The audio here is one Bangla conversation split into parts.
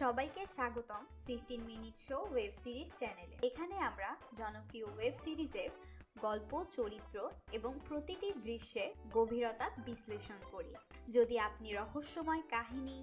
সবাইকে স্বাগতম fifteen minute show web series চ্যানেলে এখানে আমরা জনপ্রিয় ওয়েব সিরিজের গল্প, চরিত্র এবং প্রতিটি দৃশ্যে গভীরতা বিশ্লেষণ করি। যদি আপনি রহস্যময় কাহিনী,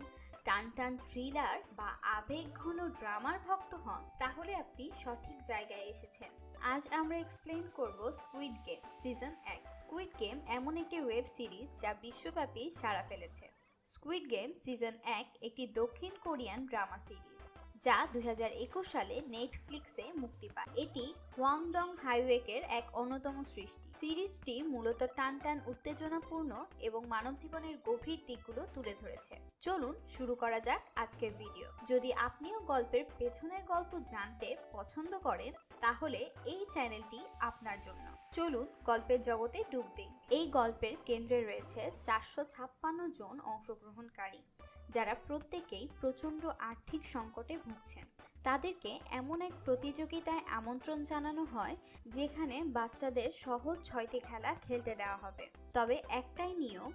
টান টান থ্রিলার বা আবেগঘন ড্রামার ভক্ত হন, তাহলে আপনি সঠিক জায়গায় এসেছেন। আজ আমরা এক্সপ্লেন করব স্কুইড গেম সিজন এক। স্কুইড গেম এমন একটি ওয়েব সিরিজ যা বিশ্বব্যাপী সাড়া ফেলেছে। স্কুইড গেম সিজন এক একটি দক্ষিণ কোরিয়ান ড্রামা সিরিজ। যা দুই হাজার একুশ সালে নেটফ্লিক্সে মুক্তি পায়। এটি ওয়াংডং হাইওয়েকের এক অন্যতম সৃষ্টি। সিরিজটি মূলত টান টান উত্তেজনাপূর্ণ এবং মানব জীবনের গভীর দিকগুলো তুলে ধরেছে। চলুন শুরু করা যাক আজকের ভিডিও। যদি আপনিও গল্পের পেছনের গল্প জানতে পছন্দ করেন, তাহলে এই চ্যানেলটি আপনার জন্য। চলুন গল্পের জগতে ডুব দিই। এই গল্পের কেন্দ্রে রয়েছে চারশো ছাপ্পান্ন জন অংশগ্রহণকারী। যারা প্রত্যেকেই প্রচণ্ড আর্থিক সংকটে ভুগছেন। তাদেরকে এমন এক প্রতিযোগিতায় আমন্ত্রণ জানানো হয়, যেখানে বাচ্চাদের সহজ ছয়টি খেলা খেলতে দেওয়া হবে। তবে একটাই নিয়ম,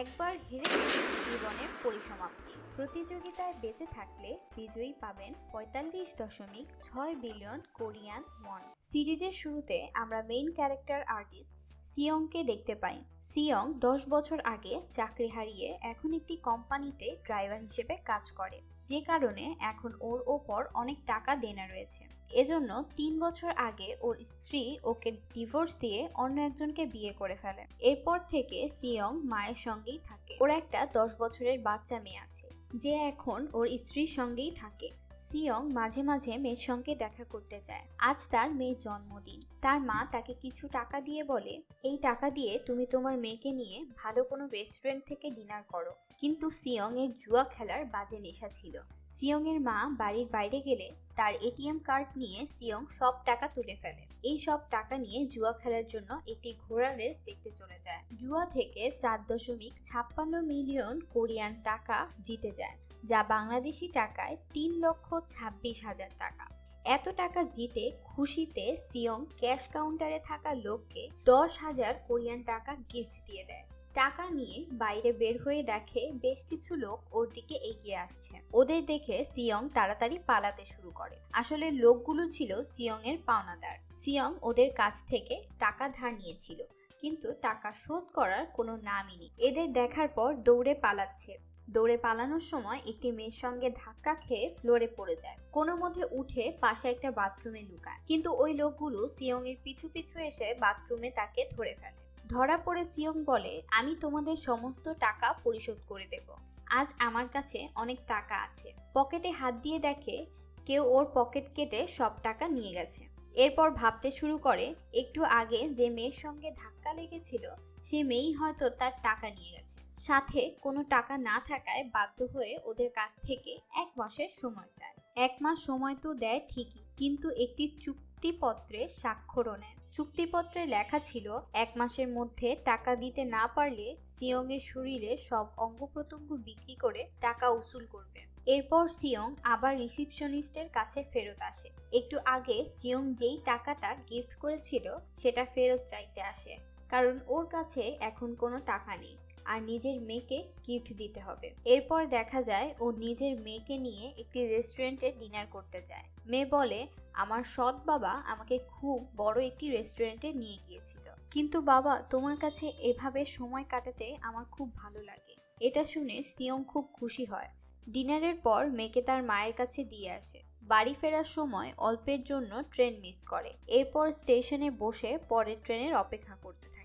একবার হেরে জীবনের পরিসমাপ্তি। প্রতিযোগিতায় বেঁচে থাকলে বিজয়ী পাবেন পঁয়তাল্লিশ দশমিক ছয় বিলিয়ন কোরিয়ান ওয়ান। সিরিজের শুরুতে আমরা মেইন ক্যারেক্টার আর্টিস্ট সিয়ংকে দেখতে পাই। সিয়ং দশ বছর আগে চাকরি হারিয়ে এখন একটি কোম্পানিতে ড্রাইভার হিসেবে কাজ করে। যে কারণে এখন ওর ওপর অনেক টাকা দেনা রয়েছে। এজন্য তিন বছর আগে ওর স্ত্রী ওকে ডিভোর্স দিয়ে অন্য একজনকে বিয়ে করে ফেলে। এরপর থেকে সিয়ং মায়ের সঙ্গেই থাকে। ওর একটা দশ বছরের বাচ্চা মেয়ে আছে। যে এখন ওর স্ত্রীর সঙ্গেই থাকে। সিয়ং মাঝে মাঝে মেয়ের সঙ্গে দেখা করতে চায় আজ তার মেয়ের জন্মদিন। তার মা তাকে কিছু টাকা দিয়ে বলে, এই টাকা দিয়ে তুমি তোমার মেয়েকে নিয়ে ভালো কোনো রেস্টুরেন্ট থেকে ডিনার করো। কিন্তু সিয়ং এর জুয়া খেলার বাজে নেশা ছিল। সিয়ং এর মা বাড়ির বাইরে গেলে তার এটিএম কার্ড নিয়ে সিয়ং সব টাকা তুলে ফেলে। এই সব টাকা নিয়ে জুয়া খেলার জন্য একটি ঘোড়া রেস দেখতে চলে যায়। জুয়া থেকে চার দশমিক ছাপ্পান্ন মিলিয়ন কোরিয়ান টাকা জিতে যায়। যা বাংলাদেশি টাকায় তিন লক্ষ ছাব্বিশ হাজার টাকা। এত টাকা জিতে খুশিতে সিয়ং ক্যাশ কাউন্টারে থাকা লোককে দশ হাজার কোরিয়ান টাকা গিফট দিয়ে দেয়। টাকা নিয়ে বাইরে বের হয়ে দেখে বেশ কিছু লোক ওর দিকে এগিয়ে আসছে। ওদের দেখে সিয়ং তাড়াতাড়ি পালাতে শুরু করে। আসলে লোকগুলো ছিল সিয়ং এর পাওনাদার। সিয়ং ওদের কাছ থেকে টাকা ধার নিয়েছিল, কিন্তু টাকা শোধ করার কোনো নামই নেই। এদের দেখার পর দৌড়ে পালাচ্ছে। দৌড়ে পালানোর সময় একটি মেয়ের সঙ্গে ধাক্কা খেয়ে ফ্লোরে পড়ে যায়। কোনো মধ্যে উঠে পাশে একটা বাথরুমে লুকায়। কিন্তু ওই লোকগুলো সিয়ং এর পিছু পিছু এসে বাথরুমে তাকে ধরে ফেলে। ধরা পড়ে সিয়ং বলে, আমি তোমাদের সমস্ত টাকা পরিশোধ করে দেব। আজ আমার কাছে অনেক টাকা আছে। পকেটে হাত দিয়ে দেখে কেউ ওর পকেট কেটে সব টাকা নিয়ে গেছে। এরপর ভাবতে শুরু করে, একটু আগে যে মেয়ের সঙ্গে ধাক্কা লেগেছিল, সে মেয়েই হয়তো তার টাকা নিয়ে গেছে। সাথে কোনো টাকা না থাকায় বাধ্য হয়ে ওদের কাছ থেকে এক মাসের সময় চায়। এক মাস সময় তো দেয় ঠিকই, কিন্তু একটি চুক্তিপত্রে স্বাক্ষরও নেয়। চুক্তিপত্রে লেখা ছিল, এক মাসের মধ্যে টাকা দিতে না পারলে সিয়ং এর শরীরে সব অঙ্গ প্রত্যঙ্গ বিক্রি করে টাকা উসুল করবে। এরপর সিয়ং আবার রিসিপশনিস্টের কাছে ফেরত আসে। একটু আগে সিয়ং যেই টাকাটা গিফট করেছিল, সেটা ফেরত চাইতে আসে, কারণ ওর কাছে এখন কোনো টাকা নেই। আর নিজের মেয়েকে গিফট দিতে হবে। এরপর দেখা যায় ও নিজের মেয়েকে নিয়ে একটি রেস্টুরেন্টে ডিনার করতে যায়। মেয়ে বলে, আমার সৎ বাবা আমাকে খুব বড় একটি রেস্টুরেন্টে নিয়ে গিয়েছিল। কিন্তু বাবা, তোমার কাছে এভাবে সময় কাটাতে আমার খুব ভালো লাগে এটা শুনে সিয়ং খুব খুশি হয়। ডিনারের পর মেয়েকে তার মায়ের কাছে দিয়ে আসে। বাড়ি ফেরার সময় অল্পের জন্য ট্রেন মিস করে। এরপর স্টেশনে বসে পরের ট্রেনের অপেক্ষা করতে থাকে।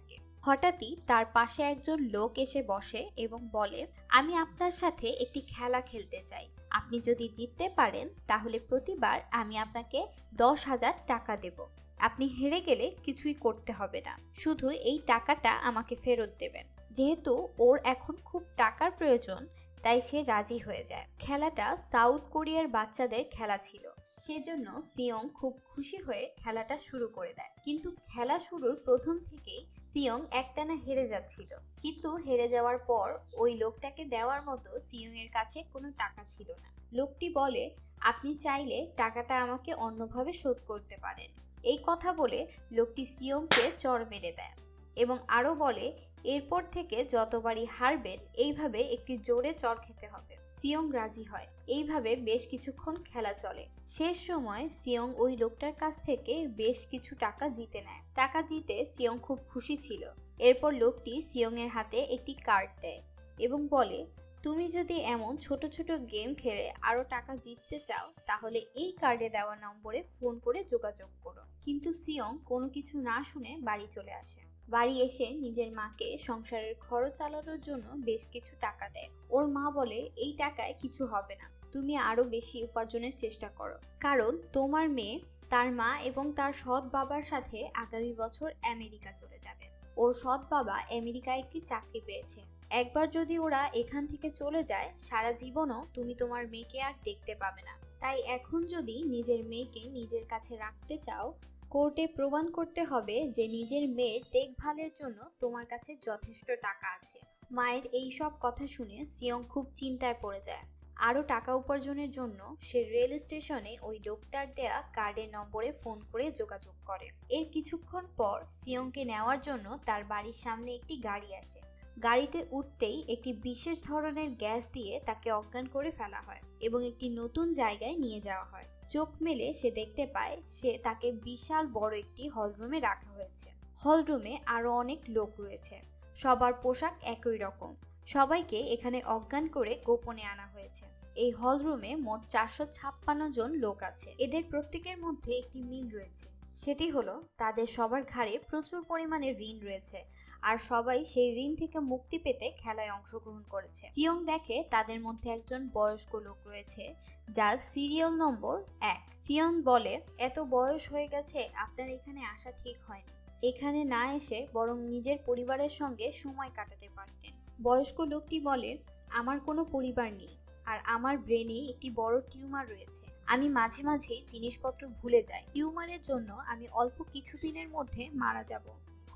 হঠাৎই তার পাশে একজন লোক এসে বসে এবং বলে, আমি আপনার সাথে একটি খেলা খেলতে চাই। আপনি যদি জিততে পারেন, তাহলে প্রতিবার আমি আপনাকে দশ হাজার টাকা দেব। আপনি হেরে গেলে কিছুই করতে হবে না। শুধু এই টাকাটা আমাকে ফেরত দেবেন। যেহেতু ওর এখন খুব টাকার প্রয়োজন, তাই সে রাজি হয়ে যায়। খেলাটা সাউথ কোরিয়ার বাচ্চাদের খেলা ছিল। সেজন্য সিয়ং খুব খুশি হয়ে খেলাটা শুরু করে দেয়। কিন্তু খেলা শুরুর প্রথম থেকেই সিয়ং একটানা হেরে যাচ্ছিল। কিন্তু হেরে যাওয়ার পর ওই লোকটাকে দেওয়ার মতো সিয়ং এর কাছে কোনো টাকা ছিল না। লোকটি বলে, আপনি চাইলে টাকাটা আমাকে অন্যভাবে শোধ করতে পারেন। এই কথা বলে লোকটি সিয়ংকে চর মেরে দেয় এবং আরও বলে, এরপর থেকে যতবারই হারবেন, এইভাবে একটি জোরে চর খেতে হবে। সিয়ং রাজি হয়। এইভাবে বেশ কিছুক্ষণ খেলা চলে। শেষ সময় সিয়ং ওই লোকটার কাছ থেকে বেশ কিছু টাকা জিতে নেয়। টাকা জিতে সিয়ং খুব খুশি ছিল। এরপর লোকটি সিয়ং এর হাতে একটি কার্ড দেয় এবং বলে, তুমি যদি এমন ছোট ছোট গেম খেলে আরও টাকা জিততে চাও, তাহলে এই কার্ডে দেওয়া নম্বরে ফোন করে যোগাযোগ করো। কিন্তু সিয়ং কোনো কিছু না শুনে বাড়ি চলে আসে। বাড়ি এসে নিজের মাকে সংসারের খরচ চালানোর জন্য বেশ কিছু টাকা দেয়। ওর মা বলে, এই টাকায় কিছু হবে না। তুমি আরও বেশি উপার্জনের চেষ্টা করো। কারণ তোমার মেয়ে, তার মা এবং তার সৎ বাবার সাথে আগামী বছর আমেরিকা চলে যাবে। ওর সৎ বাবা আমেরিকায় একটি চাকরি পেয়েছে। একবার যদি ওরা এখান থেকে চলে যায়, সারা জীবনও তুমি তোমার মেয়েকে আর দেখতে পাবে না। তাই এখন যদি নিজের মেয়েকে নিজের কাছে রাখতে চাও কোর্টে প্রমাণ করতে হবে যে নিজের মেয়ের দেখভালের জন্য তোমার কাছে যথেষ্ট টাকা আছে। মায়ের এই সব কথা শুনে সিয়ং খুব চিন্তায় পড়ে যায়। আরও টাকা উপার্জনের জন্য সে রেল স্টেশনে ওই লোকটার দেয়া কার্ডের নম্বরে ফোন করে যোগাযোগ করে। এর কিছুক্ষণ পর সিয়ংকে নেওয়ার জন্য তার বাড়ির সামনে একটি গাড়ি আসে। গাড়িতে উঠতেই একটি বিশেষ ধরনের গ্যাস দিয়ে তাকে অজ্ঞান করে ফেলা হয় এবং একটি নতুন জায়গায় নিয়ে যাওয়া হয়। চোখ মেলে সে দেখতে পায় সে তাকে বিশাল বড় একটি হলরুমে রাখা হয়েছে। হলরুমে আরও অনেক লোক রয়েছে। সবার পোশাক একই রকম। সবাইকে এখানে অজ্ঞান করে গোপনে আনা হয়েছে। এই হলরুমে মোট চারশো ছাপ্পান্ন জন লোক আছে। এদের প্রত্যেকের মধ্যে একটি মিল রয়েছে। সেটি হলো, তাদের সবার ঘাড়ে প্রচুর পরিমাণে ঋণ রয়েছে। আর সবাই সেই ঋণ থেকে মুক্তি পেতে খেলায় অংশগ্রহণ করেছে। সিয়ং দেখে তাদের মধ্যে একজন বয়স্ক লোক রয়েছে, যার সিরিয়াল নম্বর এক। সিয়ং বলে, এত বয়স হয়ে গেছে, আপনার এখানে আসা ঠিক হয়নি। এখানে না এসে বরং নিজের পরিবারের সঙ্গে সময় কাটাতে পারতেন। বয়স্ক লোকটি বলে, আমার কোনো পরিবার নেই, আর আমার ব্রেনে একটি বড় টিউমার রয়েছে। আমি মাঝে মাঝে জিনিসপত্র ভুলে যাই। টিউমারের জন্য আমি অল্প কিছুদিনের মধ্যে মারা যাব।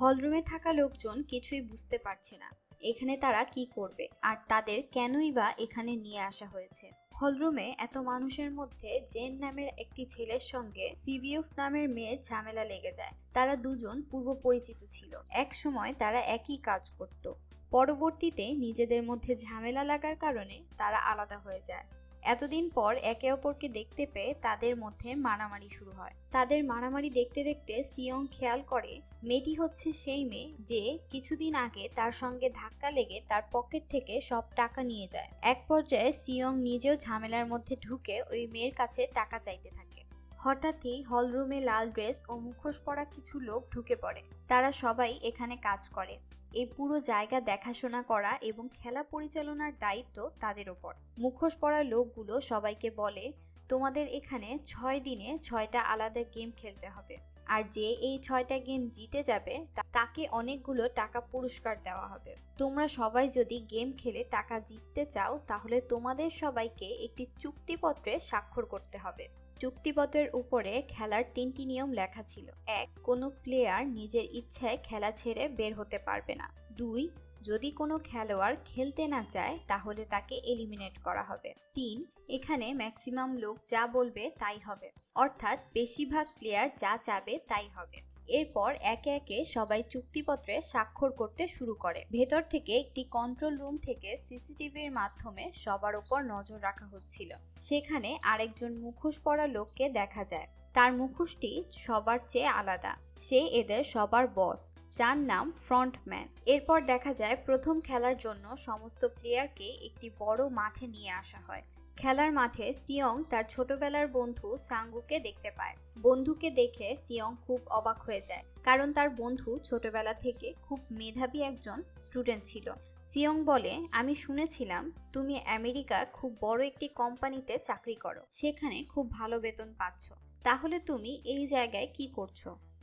হলরুমে থাকা লোকজন কিছুই বুঝতে পারছে না। এখানে তারা কি করবে? আর তাদের কেনই বা এখানে নিয়ে আসা হয়েছে? হলরুমে এত মানুষের মধ্যে জেন নামের একটি ছেলের সঙ্গে সিবিএফ নামের মেয়ের ঝামেলা লেগে যায়। তারা দুজন পূর্ব পরিচিত ছিল। এক সময় তারা একই কাজ করত। পরবর্তীতে নিজেদের মধ্যে ঝামেলা লাগার কারণে তারা আলাদা হয়ে যায়। এতদিন পর একে অপরকে দেখতে পেয়ে তাদের মধ্যে মারামারি শুরু হয়। তাদের মারামারি দেখতে দেখতে সিয়ং খেয়াল করে, মেয়েটি হচ্ছে সেই মেয়ে যে কিছুদিন আগে তার সঙ্গে ধাক্কা লেগে তার পকেট থেকে সব টাকা নিয়ে যায়। এক পর্যায়ে সিয়ং নিজেও ঝামেলার মধ্যে ঢুকে ওই মেয়ের কাছে টাকা চাইতে থাকে। হঠাৎই হলরুমে লাল ড্রেস ও মুখোশ পরা কিছু লোক ঢুকে পড়ে। তারা সবাই এখানে কাজ করে। এই পুরো জায়গা দেখাশোনা করা এবং খেলা পরিচালনার দায়িত্ব তাদের ওপর। মুখোশ পরা লোকগুলো সবাইকে বলে, তোমাদের এখানে ছয় দিনে ছয়টা আলাদা গেম খেলতে হবে। আর যে এই ছয়টা গেম জিতে যাবে তাকে অনেকগুলো টাকা পুরস্কার দেওয়া হবে। তোমরা সবাই যদি গেম খেলে টাকা জিততে চাও, তাহলে তোমাদের সবাইকে একটি চুক্তিপত্রে স্বাক্ষর করতে হবে। চুক্তিপত্রের উপরে খেলার তিনটি নিয়ম লেখা ছিল। এক, কোনো প্লেয়ার নিজের ইচ্ছায় খেলা ছেড়ে বের হতে পারবে না। দুই, যদি কোনো খেলোয়াড় খেলতে না চায়, তাহলে তাকে এলিমিনেট করা হবে। তিন, এখানে ম্যাক্সিমাম লোক যা বলবে তাই হবে। অর্থাৎ বেশিরভাগ প্লেয়ার যা চাবে তাই হবে। এরপর একে একে সবাই চুক্তিপত্রে স্বাক্ষর করতে শুরু করে। ভেতর থেকে একটি কন্ট্রোল রুম থেকে সিসিটিভির মাধ্যমে সবার উপর নজর রাখা হচ্ছিল। সেখানে আরেকজন মুখোশ পরা লোককে দেখা যায়। তার মুখোশটি সবার চেয়ে আলাদা। সে এদের সবার বস যার নাম ফ্রন্টম্যান এরপর দেখা যায় প্রথম খেলার জন্য সমস্ত প্লেয়ারকে একটি বড় মাঠে নিয়ে আসা হয়। খেলার মাঠে সিয়ং তার ছোটবেলার বন্ধু সাঙ্গুকে দেখতে পায়। বন্ধুকে দেখে সিয়ং খুব অবাক হয়ে যায়, কারণ তার বন্ধু ছোটবেলা থেকে খুব মেধাবী একজন স্টুডেন্ট ছিল। সিয়ং বলে, আমি শুনেছিলাম তুমি আমেরিকা খুব বড় একটি কোম্পানিতে চাকরি করো, সেখানে খুব ভালো বেতন পাচ্ছ। তাহলে তুমি এই জায়গায় কি করছ?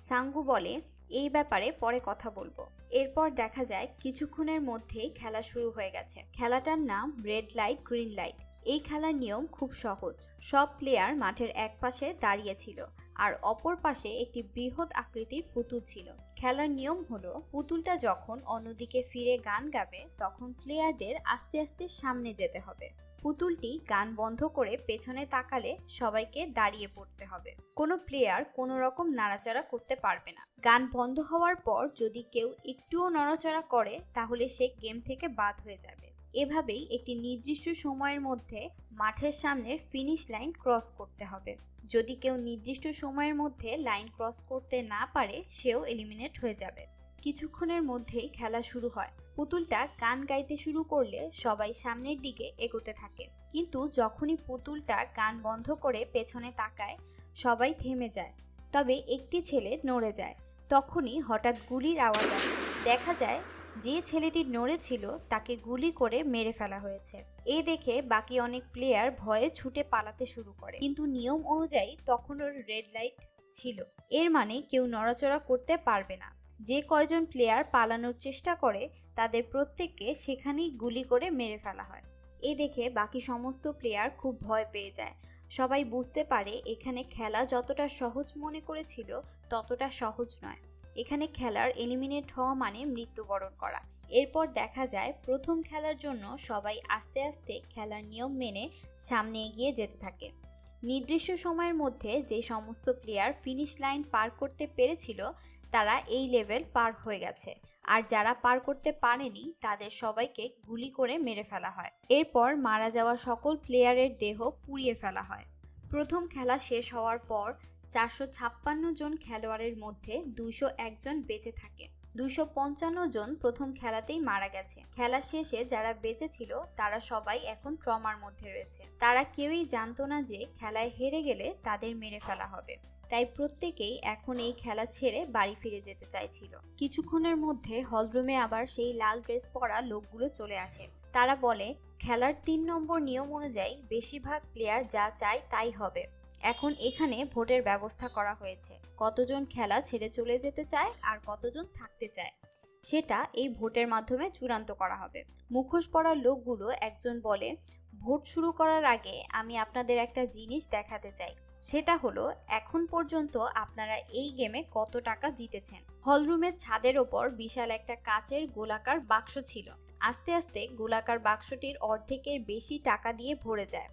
সাঙ্গু বলে, এই ব্যাপারে পরে কথা বলব। এরপর দেখা যায়, কিছুক্ষণের মধ্যেই খেলা শুরু হয়ে গেছে। খেলাটার নাম রেড লাইট, গ্রিন লাইট। এই খেলার নিয়ম খুব সহজ। সব প্লেয়ার মাঠের এক পাশে দাঁড়িয়ে ছিল আর অপর পাশে একটি বৃহৎ আকৃতির পুতুল ছিল। খেলার নিয়ম হলো, পুতুলটা যখন অন্যদিকে ফিরে গান গাবে, তখন প্লেয়ারদের আস্তে আস্তে সামনে যেতে হবে। পুতুলটি গান বন্ধ করে পেছনে তাকালে সবাইকে দাঁড়িয়ে পড়তে হবে। কোনো প্লেয়ার কোনো রকম নাড়াচাড়া করতে পারবে না। গান বন্ধ হওয়ার পর যদি কেউ একটুও নড়াচড়া করে, তাহলে সে গেম থেকে বাদ হয়ে যাবে। এভাবেই একটি নির্দিষ্ট সময়ের মধ্যে মাঠের সামনের ফিনিশ লাইন ক্রস করতে হবে। যদি কেউ নির্দিষ্ট সময়ের মধ্যে লাইন ক্রস করতে না পারে, সেও এলিমিনেট হয়ে যাবে। কিছুক্ষণের মধ্যেই খেলা শুরু হয়। পুতুলটা গান গাইতে শুরু করলে সবাই সামনের দিকে এগোতে থাকে। কিন্তু যখনই পুতুলটা গান বন্ধ করে পেছনে তাকায়, সবাই থেমে যায়। তবে একটি ছেলে নড়ে যায়। তখনই হঠাৎ গুলির আওয়াজ আসে। দেখা যায় যে ছেলেটি নড়েছিল তাকে গুলি করে মেরে ফেলা হয়েছে। এই দেখে বাকি অনেক প্লেয়ার ভয়ে ছুটে পালাতে শুরু করে। কিন্তু নিয়ম অনুযায়ী তখনও রেড লাইট ছিল। এর মানে কেউ নড়াচড়া করতে পারবে না। যে কয়জন প্লেয়ার পালানোর চেষ্টা করে, তাদের প্রত্যেককে সেখানেই গুলি করে মেরে ফেলা হয়। এ দেখে বাকি সমস্ত প্লেয়ার খুব ভয় পেয়ে যায়। সবাই বুঝতে পারে, এখানে খেলা যতটা সহজ মনে করেছিল, ততটা সহজ নয়। এখানে খেলার এলিমিনেট হওয়া মানে মৃত্যুবরণ করা। এরপর দেখা যায় প্রথম খেলার জন্য সবাই আস্তে আস্তে খেলার নিয়ম মেনে সামনে এগিয়ে যেতে থাকে। নির্দিষ্ট সময়ের মধ্যে যে সমস্ত প্লেয়ার ফিনিশ লাইন পার করতে পেরেছিল, তারা এই লেভেল পার হয়ে গেছে। আর যারা পার করতে পারেনি, তাদের সবাইকে গুলি করে মেরে ফেলা হয়। এরপর মারা যাওয়া সকল প্লেয়ারের দেহ পুড়িয়ে ফেলা হয়। প্রথম খেলা শেষ হওয়ার পর চারশো ছাপ্পান্ন জন খেলোয়াড়ের মধ্যে দুইশো একজন বেঁচে থাকে। দুইশো পঞ্চান্ন জন প্রথম খেলাতেই মারা গেছে। খেলা শেষে যারা বেঁচে ছিল, তারা সবাই এখন ট্রমার মধ্যে রয়েছে। তারা কেউই জানতো না যে খেলায় হেরে গেলে তাদের মেরে ফেলা হবে। তাই প্রত্যেকেই এখন এই খেলা ছেড়ে বাড়ি ফিরে যেতে চাইছিল। কিছুক্ষণের মধ্যে হলরুমে আবার সেই লাল ড্রেস পরা লোকগুলো চলে আসে। তারা বলে, খেলার তিন নম্বর নিয়ম অনুযায়ী বেশিরভাগ প্লেয়ার যা চায় তাই হবে। এখন এখানে ভোটের ব্যবস্থা করা হয়েছে। কতজন খেলা ছেড়ে চলে যেতে চায় আর কতজন থাকতে চায়? সেটা এই ভোটের মাধ্যমে চূড়ান্ত করা হবে। মুখোশ পরা লোকগুলো একজন বলে, ভোট শুরু করার আগে আমি আপনাদের একটা জিনিস দেখাতে চাই। সেটা হলো, এখন পর্যন্ত আপনারা এই গেমে কত টাকা জিতেছেন? হলরুমের ছাদের ওপর বিশাল একটা কাচের গোলাকার বাক্স ছিল। আস্তে আস্তে গোলাকার বাক্সটির অর্ধেকের বেশি টাকা দিয়ে ভরে যায়।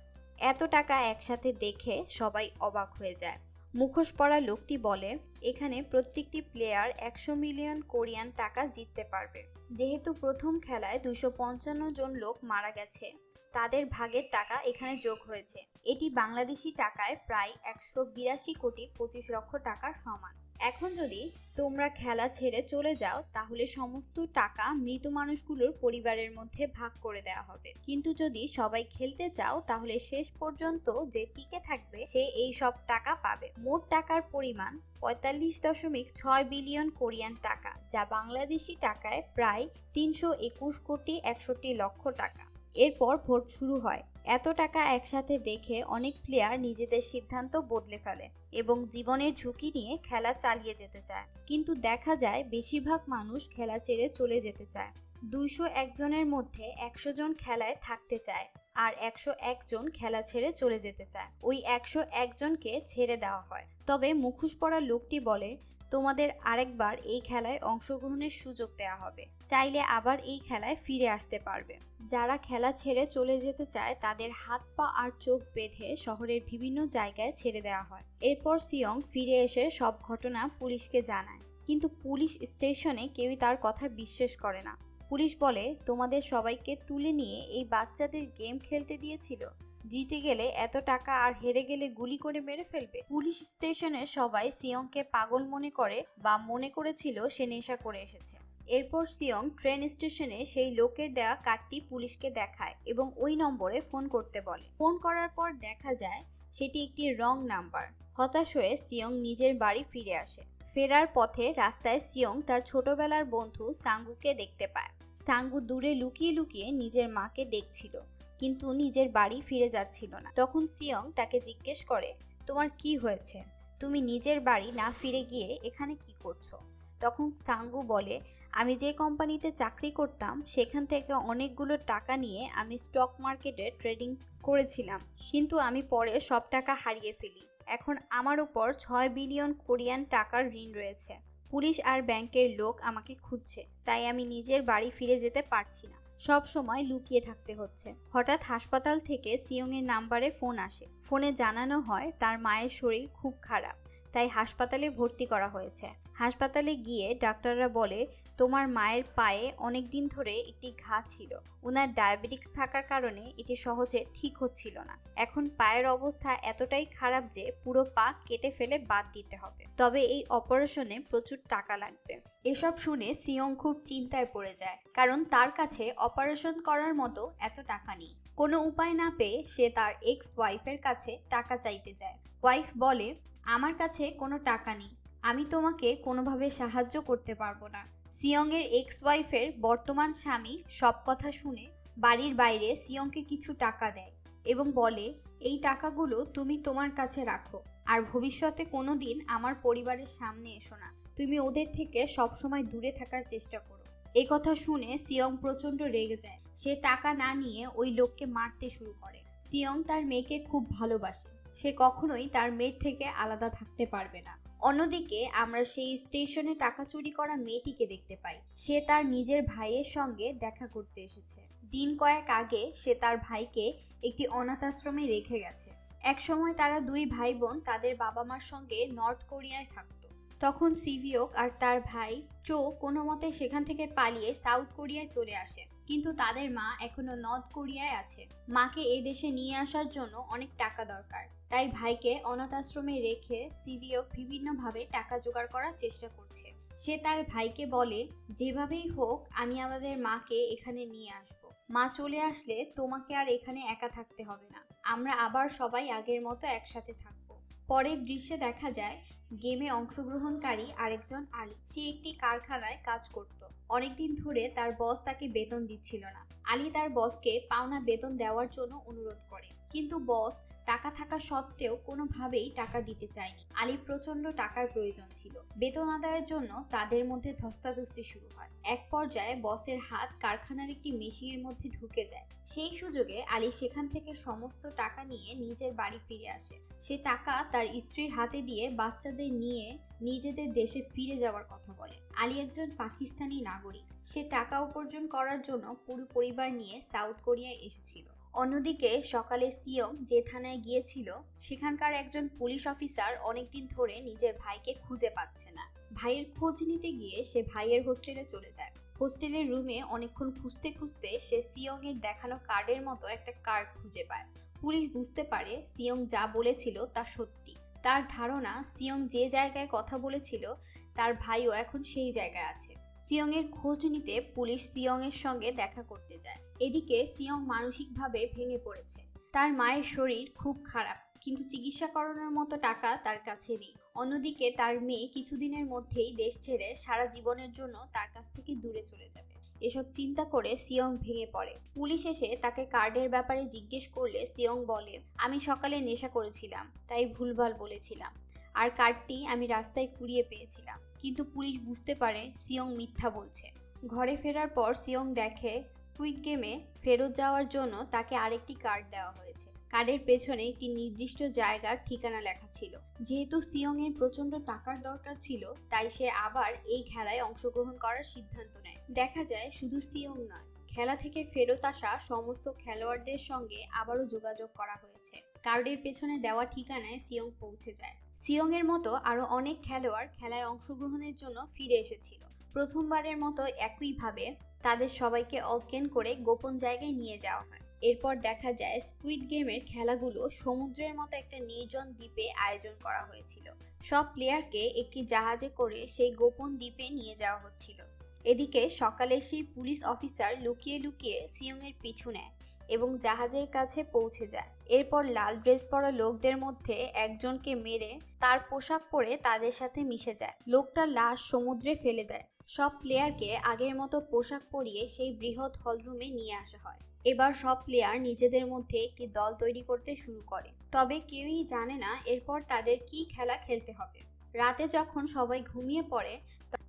এত টাকা একসাথে দেখে সবাই অবাক হয়ে যায়। মুখোশ পরা লোকটি বলে, এখানে প্রত্যেকটি প্লেয়ার একশো মিলিয়ন কোরিয়ান টাকা জিততে পারবে। যেহেতু প্রথম খেলায় দুশো পঞ্চান্ন জন লোক মারা গেছে, তাদের ভাগের টাকা এখানে যোগ হয়েছে। এটি বাংলাদেশি টাকায় প্রায় একশো বিরাশি কোটি পঁচিশ লক্ষ টাকার সমান। এখন যদি তোমরা খেলা ছেড়ে চলে যাও, তাহলে সমস্ত টাকা মৃত মানুষগুলোর পরিবারের মধ্যে ভাগ করে দেওয়া হবে। কিন্তু যদি সবাই খেলতে চাও, তাহলে শেষ পর্যন্ত যে টিকে থাকবে, সে এই সব টাকা পাবে। মোট টাকার পরিমাণ পঁয়তাল্লিশ দশমিক ছয় বিলিয়ন কোরিয়ান টাকা, যা বাংলাদেশি টাকায় প্রায় তিনশো একুশ কোটি একষট্টি লক্ষ টাকা। এরপর ভোট শুরু হয়। এত টাকা একসাথে দেখে অনেক প্লেয়ার নিজেদের সিদ্ধান্ত বদলে ফেলে এবং জীবনের ঝুঁকি নিয়ে খেলা চালিয়ে যেতে চায়। কিন্তু দেখা যায় বেশিরভাগ মানুষ খেলা ছেড়ে চলে যেতে চায়। দুইশো একজনের মধ্যে একশো জন খেলায় থাকতে চায় আর একশো একজন খেলা ছেড়ে চলে যেতে চায়। ওই একশো একজনকে ছেড়ে দেওয়া হয়। তবে মুখোশ পড়া লোকটি বলে তোমাদের আরেকবার এই খেলায় অংশগ্রহণের সুযোগ দেওয়া হবে। চাইলে আবার এই খেলায় ফিরে আসতে পারবে। যারা খেলা ছেড়ে চলে যেতে চায়, তাদের হাত পা আর চোখ বেঁধে শহরের বিভিন্ন জায়গায় ছেড়ে দেওয়া হয়। এরপর সিয়ং ফিরে এসে সব ঘটনা পুলিশকে জানায়। কিন্তু পুলিশ স্টেশনে কেউই তার কথা বিশ্বাস করে না। পুলিশ বলে, তোমাদের সবাইকে তুলে নিয়ে এই বাচ্চাদের গেম খেলতে দিয়েছিল। জিতে গেলে এত টাকা আর হেরে গেলে গুলি করে মেরে ফেলবে। পুলিশ স্টেশনে সবাই সিয়ংকে পাগল মনে করে বা মনে করেছিল সে নেশা করে এসেছে। এরপর সিয়ং ট্রেন স্টেশনে সেই লোকের দেওয়া কার্ডটি পুলিশকে দেখায় এবং ওই নম্বরে ফোন করতে বলে। ফোন করার পর দেখা যায় সেটি একটি রং নাম্বার। হতাশ হয়ে সিয়ং নিজের বাড়ি ফিরে আসে। ফেরার পথে রাস্তায় সিয়ং তার ছোটবেলার বন্ধু সাঙ্গুকে দেখতে পায়। সাঙ্গু দূরে লুকিয়ে লুকিয়ে নিজের মাকে দেখছিল। কিন্তু নিজের বাড়ি ফিরে যাচ্ছিল না। তখন সিয়ং তাকে জিজ্ঞেস করে, তোমার কি হয়েছে? তুমি নিজের বাড়ি না ফিরে গিয়ে এখানে কি করছ? তখন সাঙ্গু বলে, আমি যে কোম্পানিতে চাকরি করতাম, সেখান থেকে অনেকগুলো টাকা নিয়ে আমি স্টক মার্কেটে ট্রেডিং করেছিলাম। কিন্তু আমি পরে সব টাকা হারিয়ে ফেলি। এখন আমার উপর ছয় বিলিয়ন কোরিয়ান টাকার ঋণ রয়েছে। পুলিশ আর ব্যাংকের লোক আমাকে খুঁজছে, তাই আমি নিজের বাড়ি ফিরে যেতে পারছি না। সব সময় লুকিয়ে থাকতে হচ্ছে। হঠাৎ হাসপাতাল থেকে সিয়ং এর নাম্বারে ফোন আসে। ফোনে জানানো হয়, তার মায়ের শরীর খুব খারাপ। তাই হাসপাতালে ভর্তি করা হয়েছে। হাসপাতালে গিয়ে ডাক্তাররা বলে, তোমার মায়ের পায়ে অনেক দিন ধরে একটি ঘা ছিল। ওনার ডায়াবেটিক্স থাকার কারণে এটি সহজে ঠিক হচ্ছিল না। এখন পায়ের অবস্থা এতটাই খারাপ যে পুরো পা কেটে ফেলে বাদ দিতে হবে। তবে এই অপারেশনে প্রচুর টাকা লাগবে। এসব শুনে সিয়ং খুব চিন্তায় পড়ে যায়, কারণ তার কাছে অপারেশন করার মতো এত টাকা নেই। কোনো উপায় না পেয়ে সে তার এক্স ওয়াইফের কাছে টাকা চাইতে যায়। ওয়াইফ বলে আমার কাছে কোনো টাকা নেই। আমি তোমাকে কোনোভাবে সাহায্য করতে পারব না। সিয়ংয়ের এক্স ওয়াইফের বর্তমান স্বামী সব কথা শুনে বাড়ির বাইরে সিয়ংকে কিছু টাকা দেয় এবং বলে, এই টাকাগুলো তুমি তোমার কাছে রাখো আর ভবিষ্যতে কোনো দিন আমার পরিবারের সামনে এসো না। তুমি ওদের থেকে সবসময় দূরে থাকার চেষ্টা করো। এই কথা শুনে সিয়ং প্রচণ্ড রেগে যায়। সে টাকা না নিয়ে ওই লোককে মারতে শুরু করে। সিয়ং তার মেয়েকে খুব ভালোবাসে। সে কখনোই তার মেয়ের থেকে আলাদা থাকতে পারবে না। অন্যদিকে আমরা সেই স্টেশনে টাকা চুরি করা মেয়েটিকে দেখতে পাই। সে তার নিজের ভাইয়ের সঙ্গে দেখা করতে এসেছে। দিন কয়েক আগে সে তার ভাইকে একটি অনাথ আশ্রমে রেখে গেছে। একসময় তারা দুই ভাই বোন তাদের বাবা মার সঙ্গে নর্থ কোরিয়ায় থাকতো। তখন সিভিওক আর তার ভাই চো কোনো মতে সেখান থেকে পালিয়ে সাউথ কোরিয়ায় চলে আসে। কিন্তু তাদের মা এখনও নর্থ কোরিয়ায় আছে। মাকে এ দেশে নিয়ে আসার জন্য অনেক টাকা দরকার। তাই ভাইকে অনাথ আশ্রমে রেখে সিভিওক বিভিন্নভাবে টাকা জোগাড় করার চেষ্টা করছে। সে তার ভাইকে বলে, যেভাবেই হোক, আমি আমাদের মাকে এখানে নিয়ে আসব। মা চলে আসলে তোমাকে আর এখানে একা থাকতে হবে না। আমরা আবার সবাই আগের মতো একসাথে থাকব। পরের দৃশ্যে দেখা যায়, গেমে অংশগ্রহণকারী আরেকজন আলী। সে একটি কারখানায় কাজ করত। অনেকদিন ধরে তার বস তাকে বেতন দিচ্ছিল না। আলী তার বসকে পাওনা বেতন দেওয়ার জন্য অনুরোধ করে। কিন্তু বস টাকা থাকা সত্ত্বেও কোনোভাবেই টাকা দিতে চায়নি। আলী প্রচণ্ড টাকার প্রয়োজন ছিল। বেতন আদায়ের জন্য তাদের মধ্যে ধস্তাধস্তি শুরু হয়। এক পর্যায়ে বসের হাত কারখানার একটি মেশিনের মধ্যে ঢুকে যায়। সেই সুযোগে আলী সেখান থেকে সমস্ত টাকা নিয়ে নিজের বাড়ি ফিরে আসে। সে টাকা তার স্ত্রীর হাতে দিয়ে বাচ্চাদের নিয়ে নিজেদের দেশে ফিরে যাওয়ার কথা বলে। আলী একজন পাকিস্তানি নাগরিক। সে টাকা উপার্জন করার জন্য পুরো পরিবার নিয়ে সাউথ কোরিয়ায় এসেছিল। অন্যদিকে সকালে সিয়ং যে থানায় গিয়েছিল, সেখানকার একজন পুলিশ অফিসার অনেকদিন ধরে নিজের ভাইকে খুঁজে পাচ্ছে না। ভাইয়ের খোঁজ নিতে গিয়ে সে ভাইয়ের হোস্টেলে চলে যায়। হোস্টেলের রুমে অনেকক্ষণ খুঁজতে খুঁজতে সে সিয়ং এর দেখানো কার্ডের মতো একটা কার্ড খুঁজে পায়। পুলিশ বুঝতে পারে সিয়ং যা বলেছিল তা সত্যি। তার ধারণা, সিয়ং যে জায়গায় কথা বলেছিল, তার ভাইও এখন সেই জায়গায় আছে। সিয়ং এর খোঁজ নিতে পুলিশ সিয়ং এর সঙ্গে দেখা করতে যায়। এদিকে সিয়ং মানসিকভাবে ভেঙে পড়েছে। তার মায়ের শরীর খুব খারাপ, কিন্তু চিকিৎসা করানোর মতো টাকা তার কাছে নেই। অন্যদিকে তার মেয়ে কিছুদিনের মধ্যেই দেশ ছেড়ে সারা জীবনের জন্য তার কাছ থেকে দূরে চলে যাবে। এসব চিন্তা করে সিয়ং ভেঙে পড়ে। পুলিশ এসে তাকে কার্ডের ব্যাপারে জিজ্ঞেস করলে সিয়ং বলে, আমি সকালে নেশা করেছিলাম, তাই ভুলভাল বলেছিলাম। আর কার্ডটি আমি রাস্তায় কুড়িয়ে পেয়েছিলাম। কিন্তু পুলিশ বুঝতে পারে সিয়ং মিথ্যা বলছে। ঘরে ফেরার পর সিয়ং দেখে স্কুইড গেমে ফেরত যাওয়ার জন্য তাকে আরেকটি কার্ড দেওয়া হয়েছে। কার্ডের পেছনে একটি নির্দিষ্ট জায়গার ঠিকানা লেখা ছিল। যেহেতু সিয়ং এর প্রচণ্ড টাকার দরকার ছিল, তাই সে আবার এই খেলায় অংশগ্রহণ করার সিদ্ধান্ত নেয়। দেখা যায় শুধু সিয়ং নয়, খেলা থেকে ফেরত আসা সমস্ত খেলোয়াড়দের সঙ্গে আবারও যোগাযোগ করা হয়েছে। কার্ডের পেছনে দেওয়া ঠিকানায় সিয়ং পৌঁছে যায়। সিয়ং এর মতো আরও অনেক খেলোয়াড় খেলায় অংশগ্রহণের জন্য ফিরে এসেছিল। প্রথমবারের মতো একইভাবে তাদের সবাইকে অজ্ঞান করে গোপন জায়গায় নিয়ে যাওয়া হয়। এরপর দেখা যায় স্কুইড গেমের খেলাগুলো সমুদ্রের মতো একটা নির্জন দ্বীপে আয়োজন করা হয়েছিল। সব প্লেয়ারকে একটি জাহাজে করে সেই গোপন দ্বীপে নিয়ে যাওয়া হচ্ছিল। এদিকে সকালে সেই পুলিশ অফিসার লুকিয়ে লুকিয়ে সিয়ং এর পিছু নেয় এবং জাহাজের কাছে পৌঁছে যায়। এরপর লাল ড্রেস পরা লোকদের মধ্যে একজনকে মেরে তার পোশাক পরে তাদের সাথে মিশে যায়। লোকটার লাশ সমুদ্রে ফেলে দেয়। সব প্লেয়ারকে আগের মতো পোশাক পরিয়ে সেই বৃহৎ হলরুমে নিয়ে আসা হয়। এবার সব প্লেয়ার নিজেদের মধ্যে একটি দল তৈরি করতে শুরু করে। তবে কেউই জানে না এরপর তাদের কি খেলা খেলতে হবে। রাতে যখন সবাই ঘুমিয়ে পড়ে,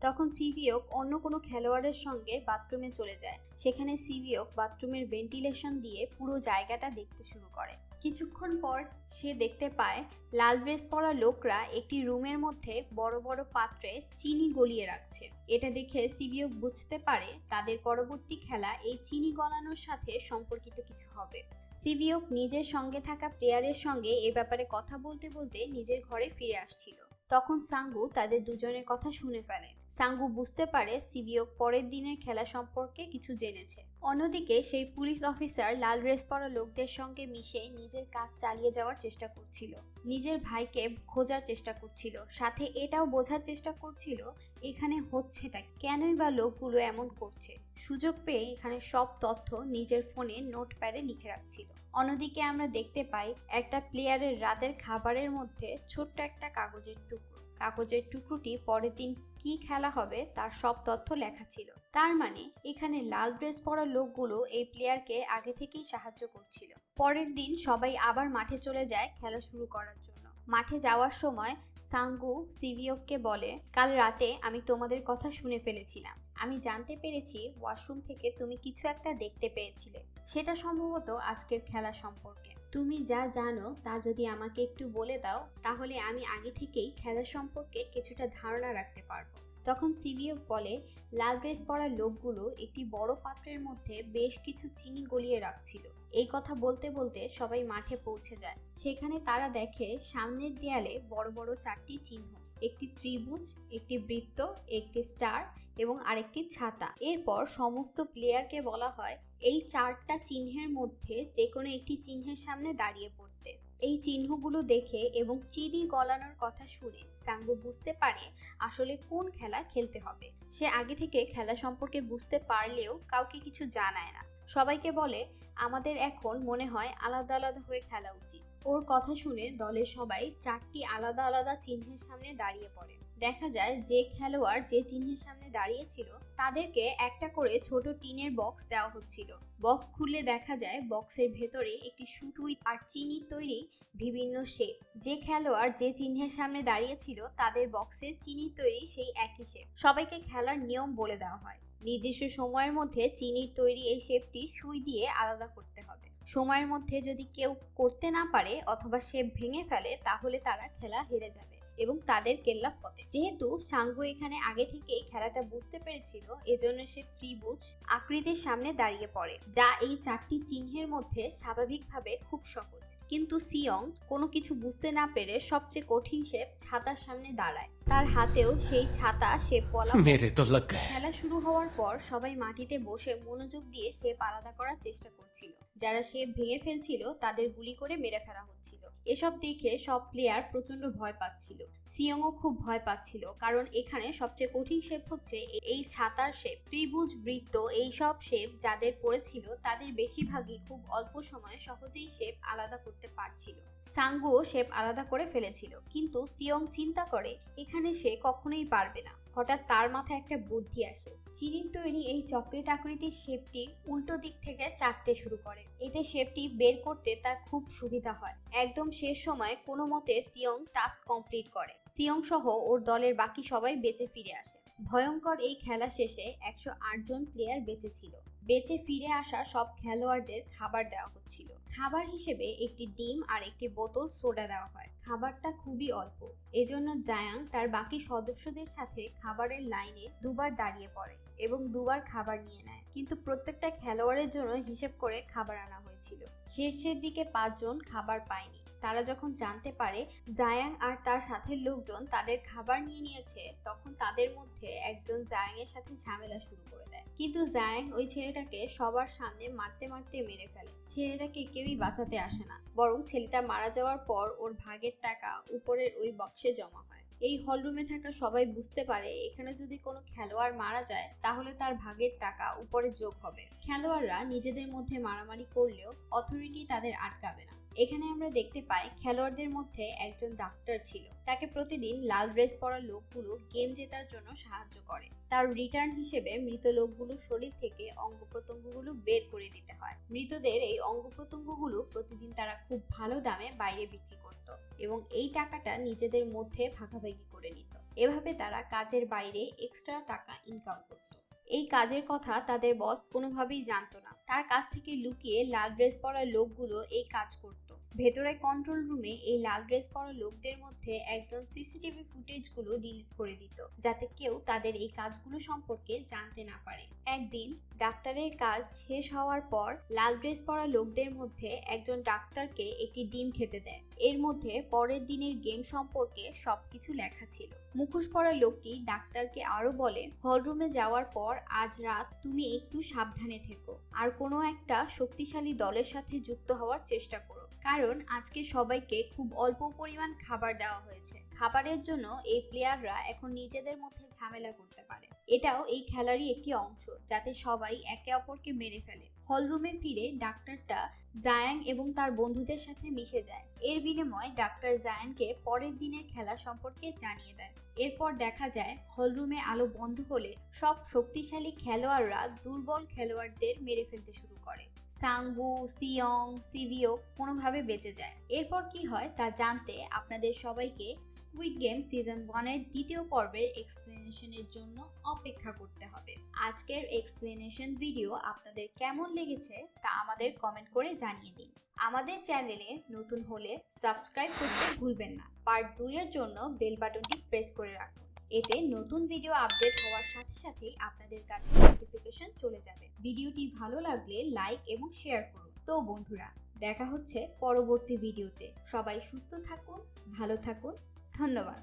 তখন সিভিওক অন্য কোনো খেলোয়াড়ের সঙ্গে বাথরুমে চলে যায়। সেখানে সিভিওক বাথরুমের ভেন্টিলেশন দিয়ে পুরো জায়গাটা দেখতে শুরু করে। কিছুক্ষণ পর সে দেখতে পায়, লাল ড্রেস পরা লোকরা একটি রুমের মধ্যে বড় বড় পাত্রে চিনি গলিয়ে রাখছে। এটা দেখে সিবিও বুঝতে পারে তাদের পরবর্তী খেলা এই চিনি গলানোর সাথে সম্পর্কিত কিছু হবে। সিভিওক নিজের সঙ্গে থাকা প্লেয়ারের সঙ্গে এ ব্যাপারে কথা বলতে বলতে নিজের ঘরে ফিরে আসছিল। তখন সাঙ্গু তাদের দুজনের কথা শুনে ফেলে। সাঙ্গু বুঝতে পারে সিবিওক পরের দিনের খেলা সম্পর্কে কিছু জেনেছে। অন্যদিকে সেই পুলিশ অফিসার লাল ড্রেস পরা লোকদের সঙ্গে মিশে নিজের কাজ চালিয়ে যাওয়ার চেষ্টা করছিল। নিজের ভাইকে খোঁজার চেষ্টা করছিল। সাথে এটাও বোঝার চেষ্টা করছিল এখানে হচ্ছেটা কেনই বা লোকগুলো এমন করছে? সুযোগ পেয়ে এখানে সব তথ্য নিজের ফোনে নোটপ্যাডে লিখে রাখছিল। অন্যদিকে আমরা দেখতে পাই একটা প্লেয়ারের রাতের খাবারের মধ্যে ছোট্ট একটা কাগজের টুকরো। কাগজের টুকরোটি পরের দিন কি খেলা হবে তার সব তথ্য লেখা ছিল। তার মানে এখানে লাল ড্রেস পরা লোকগুলো এই প্লেয়ারকে আগে থেকেই সাহায্য করছিল। পরের দিন সবাই আবার মাঠে চলে যায় খেলা শুরু করার জন্য। মাঠে যাওয়ার সময় সাঙ্গু সিভিওককে বলে, কাল রাতে আমি তোমাদের কথা শুনে ফেলেছিলাম। আমি জানতে পেরেছি ওয়াশরুম থেকে তুমি কিছু একটা দেখতে পেয়েছিলে। সেটা সম্ভবত আজকের খেলা সম্পর্কে। তুমি যা জানো তা যদি আমাকে একটু বলে দাও, তাহলে আমি আগে থেকেই খেলা সম্পর্কে কিছুটা ধারণা রাখতে পারব। তখন সিভিওক বলে, লাল ড্রেস পরা লোকগুলো একটি বড় পাত্রের মধ্যে বেশ কিছু চিনি গলিয়ে রাখছিল। এই কথা বলতে বলতে সবাই মাঠে পৌঁছে যায়। সেখানে তারা দেখে সামনের দেয়ালে বড় বড় চারটি চিহ্ন। একটি ত্রিভুজ, একটি বৃত্ত, একটি স্টার এবং আরেকটি ছাতা। এরপর সমস্ত প্লেয়ারকে বলা হয়, এই চারটা চিহ্নের মধ্যে যে কোনো একটি চিহ্নের সামনে দাঁড়িয়ে পড়তে। এই চিহ্নগুলো দেখে এবং চিনি গলানোর কথা শুনে স্যাঙ্গু বুঝতে পারে আসলে কোন খেলা খেলতে হবে। সে আগে থেকে খেলা সম্পর্কে বুঝতে পারলেও কাউকে কিছু জানায় না। সবাইকে বলে, আমাদের এখন মনে হয় আলাদা আলাদা হয়ে খেলা উচিত। ওর কথা শুনে দলের সবাই চারটি আলাদা আলাদা চিহ্নের সামনে দাঁড়িয়ে পড়ে। দেখা যায় যে খেলোয়াড় যে চিহ্নের সামনে দাঁড়িয়েছিল, তাদেরকে একটা করে ছোট টিনের বক্স দেওয়া হচ্ছিল। বক্স খুললে দেখা যায় বক্সের ভেতরে একটি সুটুই আর চিনির তৈরি বিভিন্ন শেপ। যে খেলোয়াড় যে চিহ্নের সামনে দাঁড়িয়েছিল, তাদের বক্সে চিনির তৈরি সেই একই শেপ। সবাইকে খেলার নিয়ম বলে দেওয়া হয়। নির্দিষ্ট সময়ের মধ্যে চিনির তৈরি এই শেপটি সুই দিয়ে আলাদা করতে হবে। সময়ের মধ্যে যদি কেউ করতে না পারে অথবা শেপ ভেঙে ফেলে, তাহলে তারা খেলা হেরে যাবে। এবং তাদের কেল্লা ফতে যেহেতু সাঙ্গু এখানে আগে থেকেই খেলাটা বুঝতে পেরেছিল এজন্য সে ত্রিভুজ আকৃতির সামনে দাঁড়িয়ে পড়ে যা এই চারটি চিহ্নের মধ্যে স্বাভাবিকভাবে খুব সহজ। কিন্তু সিয়ং কোনো কিছু বুঝতে না পেরে সবচেয়ে কঠিন সে ছাতার সামনে দাঁড়ায়। তার হাতেও সেই ছাতা সে পলা খেলা শুরু হওয়ার পর সবাই মাটিতে বসে মনোযোগ দিয়ে সে আলাদা করার চেষ্টা করছিল। যারা সে ভেঙে ফেলছিল তাদের গুলি করে মেরে ফেলা হচ্ছিল। এসব দেখে সব প্লেয়ার প্রচণ্ড ভয় পাচ্ছিল। সিয়ংও খুব ভয় পাচ্ছিল, কারণ এখানে সবচেয়ে কঠিন শেপ হচ্ছে এই ছাতার শেপ ত্রিভুজ, বৃত্ত এই সব শেপ যাদের পড়েছিল, তাদের বেশিরভাগই খুব অল্প সময়ে সহজেই শেপ আলাদা করতে পারছিল। সাঙ্গুও শেপ আলাদা করে ফেলেছিল, কিন্তু সিয়ং চিন্তা করে, এখানে সে কখনোই পারবে না। হঠাৎ তার মাথায় একটা বুদ্ধি আসে। চিনির তৈরি এই চকলেট আকৃতির শেপটি উল্টো দিক থেকে চাটতে শুরু করে। এতে শেপটি বের করতে তার খুব সুবিধা হয়। একদম শেষ সময় কোনো মতে সিয়ং টাস্ক কমপ্লিট করে। সিয়ং সহ ওর দলের বাকি সবাই বেঁচে ফিরে আসে। ভয়ঙ্কর এই খেলা শেষে একশো আট জন প্লেয়ার বেঁচে ছিল। বেঁচে ফিরে আসা সব খেলোয়াড়দের খাবার দেওয়া হচ্ছিল। খাবার হিসেবে একটি ডিম আর একটি বোতল সোডা দেওয়া হয়। খাবারটা খুবই অল্প। এজন্য জায়াং তার বাকি সদস্যদের সাথে খাবারের লাইনে দুবার দাঁড়িয়ে পড়ে এবং দুবার খাবার নিয়ে নেয়। কিন্তু প্রত্যেকটা খেলোয়াড়ের জন্য হিসেব করে খাবার আনা হয়েছিল। শেষের দিকে পাঁচজন খাবার পায়নি। তারা যখন জানতে পারে জায়াং আর তার সাথে লোকজন তাদের খাবার নিয়ে নিয়েছে, তখন তাদের মধ্যে একজন জায়াং এর সাথে ঝামেলা শুরু করে দেয়। কিন্তু জায়াং ওই ছেলেটাকে সবার সামনে মারতে মারতে মেরে ফেলে। ছেলেটাকে কেউই বাঁচাতে আসে না, বরং ছেলেটা মারা যাওয়ার পর ওর ভাগের টাকা উপরের ওই বক্সে জমা হয়। এই হলরুমে থাকা সবাই বুঝতে পারে এখানে যদি কোনো খেলোয়াড় মারা যায়, তাহলে তার ভাগের টাকা উপরে যোগ হবে। খেলোয়াড়রা নিজেদের মধ্যে মারামারি করলেও অথরিটি তাদের আটকাবে না। এখানে আমরা দেখতে পাই খেলোয়াড়দের মধ্যে একজন ডাক্তার ছিল। তাকে প্রতিদিন লাল ড্রেস পরা লোকগুলো গেম জেতার জন্য সাহায্য করে। তার রিটার্ন হিসেবে মৃত লোকগুলো শরীর থেকে অঙ্গ প্রত্যঙ্গগুলো বের করে দিতে হয়। মৃতদের এই অঙ্গ প্রত্যঙ্গগুলো প্রতিদিন তারা খুব ভালো দামে বাইরে বিক্রি করত এবং এই টাকাটা নিজেদের মধ্যে ভাগাভাগি করে নিত। এভাবে তারা কাজের বাইরে এক্সট্রা টাকা ইনকাম করত। এই কাজের কথা তাদের বস কোনোভাবেই জানতো না। তার কাছ থেকে লুকিয়ে লাল ড্রেস পরা লোকগুলো এই কাজ করত। ভেতরে কন্ট্রোল রুমে এই লাল ড্রেস পরা লোকদের মধ্যে একজন সিসিটিভি ফুটেজগুলো ডিলিট করে দিত, যাতে কেউ তাদের এই কাজগুলো সম্পর্কে জানতে না পারে। একদিন ডাক্তারের কাজ শেষ হওয়ার পর লাল ড্রেস পরা লোকদের মধ্যে একজন ডাক্তারকে একটি ডিম খেতে দেয়। এর মধ্যে পরের দিনের গেম সম্পর্কে সবকিছু লেখা ছিল। মুখোশ পরা লোকটি ডাক্তারকে আরও বলে হলরুমে যাওয়ার পর আজ রাত তুমি একটু সাবধানে থেকো, আর কোনো একটা শক্তিশালী দলের সাথে যুক্ত হওয়ার চেষ্টা করো। কারণ আজকে সবাইকে খুব অল্প পরিমাণ খাবার দেওয়া হয়েছে। খাবারের জন্য এই প্লেয়াররা এখন নিজেদের মধ্যে ঝামেলা করতে পারে। এটাও এই খেলারই একটি অংশ, যাতে সবাই একে অপরকে মেরে ফেলে। হলরুমে ফিরে ডাক্তারটা জায়াং এবং তার বন্ধুদের সাথে মিশে যায়। এর বিনিময়ে ডাক্তার জায়ানকে পরের দিনের খেলা সম্পর্কে জানিয়ে দেয়। এরপর দেখা যায়, হলরুমে আলো বন্ধ হলে সব শক্তিশালী খেলোয়াড়রা দুর্বল খেলোয়াড়দের মেরে ফেলতে শুরু করে। সাংবু সিয়ং সিভিও কোনোভাবে বেঁচে যায়। এরপর কি হয় তা জানতে আপনাদের সবাইকে স্কুইড গেম সিজন ওয়ানের দ্বিতীয় পর্বের এক্সপ্লেনেশনের জন্য অপেক্ষা করতে হবে। আজকের এক্সপ্লেনেশন ভিডিও আপনাদের কেমন লেগেছে তা আমাদের কমেন্ট করে জানিয়ে দিন। আমাদের চ্যানেলে নতুন হলে সাবস্ক্রাইব করতে ভুলবেন না। পার্ট দুইয়ের জন্য বেল বাটনটি প্রেস করে রাখুন। এতে নতুন ভিডিও আপডেট হওয়ার সাথে সাথেই আপনাদের কাছে নোটিফিকেশন চলে যাবে। ভিডিওটি ভালো লাগলে লাইক এবং শেয়ার করুন। তো বন্ধুরা, দেখা হচ্ছে পরবর্তী ভিডিওতে সবাই সুস্থ থাকুন, ভালো থাকুন। ধন্যবাদ।